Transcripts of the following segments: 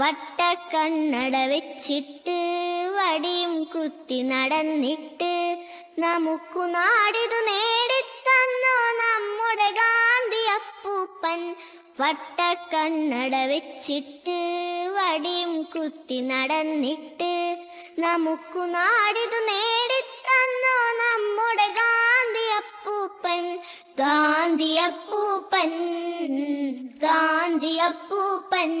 വട്ടക്കണ്ണട വെച്ചിട്ട് വടിയും കുത്തി നടന്നിട്ട് നമുക്കു നാടിതു നേടിത്തന്നോ നമ്മുടെ ഗാന്ധി അപ്പൂപ്പൻ. വട്ട വട്ടക്കണ്ണട വെച്ചിട്ട് വടിയും കുത്തി നടന്നിട്ട് നമുക്കു നാടിതു നേടിത്തന്നോ നമ്മുടെ ഗാന്ധി അപ്പൂപ്പൻ. ഗാന്ധി അപ്പൂപ്പൻ ഗാന്ധി അപ്പൂപ്പൻ.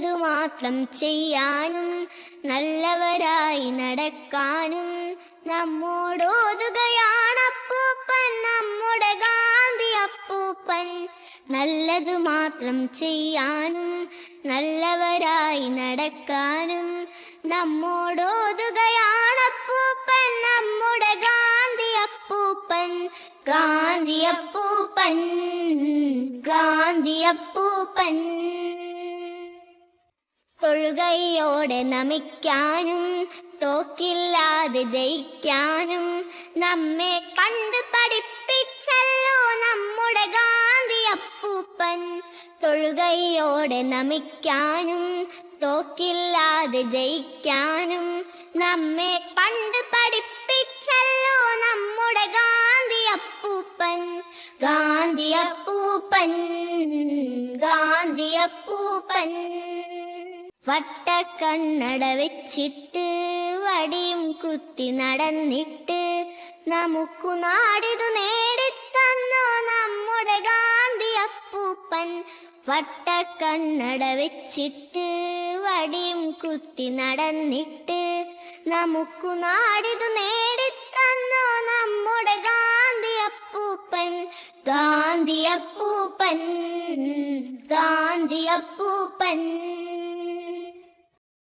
നല്ലതു മാത്രം ചെയ്യാനും നല്ലവരായി നടക്കാനും നമ്മോടോതുകയാണപ്പൂപ്പൻ നമ്മുടെ ഗാന്ധി അപ്പൂപ്പൻ. നല്ലതു മാത്രം ചെയ്യാനും നല്ലവരായി നടക്കാനും നമ്മോടോതുകയാണപ്പൂപ്പൻ നമ്മുടെ ഗാന്ധി അപ്പൂപ്പൻ. ഗാന്ധി അപ്പൂപ്പൻ ഗാന്ധി അപ്പൂപ്പൻ. തൊഴുകയോടെ നമിക്കാനും തോക്കില്ലാതെ ജയിക്കാനും നമ്മെ കണ്ട് പഠിപ്പിച്ചല്ലോ നമ്മുടെ ഗാന്ധി അപ്പൂപ്പൻ. തൊഴുകയോടെ നമിക്കാനും തോക്കില്ലാതെ ജയിക്കാനും നമ്മെ പണ്ട് പഠിപ്പിച്ചല്ലോ നമ്മുടെ ഗാന്ധി അപ്പൂപ്പൻ. ഗാന്ധി അപ്പൂപ്പൻ ഗാന്ധി അപ്പൂപ്പൻ. വട്ടക്കണ്ണട വെച്ചിട്ട് വടിയും കുത്തി നടന്നിട്ട് നമുക്കു നാടിതു നേടിത്തന്നോ നമ്മുടെ ഗാന്ധി അപ്പൂപ്പൻ? വട്ടക്കണ്ണട വെച്ചിട്ട് വടിയും കുത്തി നടന്നിട്ട് നമുക്കു നാടിതു നേടിത്തന്നോ നമ്മുടെ ഗാന്ധി അപ്പൂപ്പൻ? ഗാന്ധി അപ്പൂപ്പൻ ഗാന്ധി അപ്പൂപ്പൻ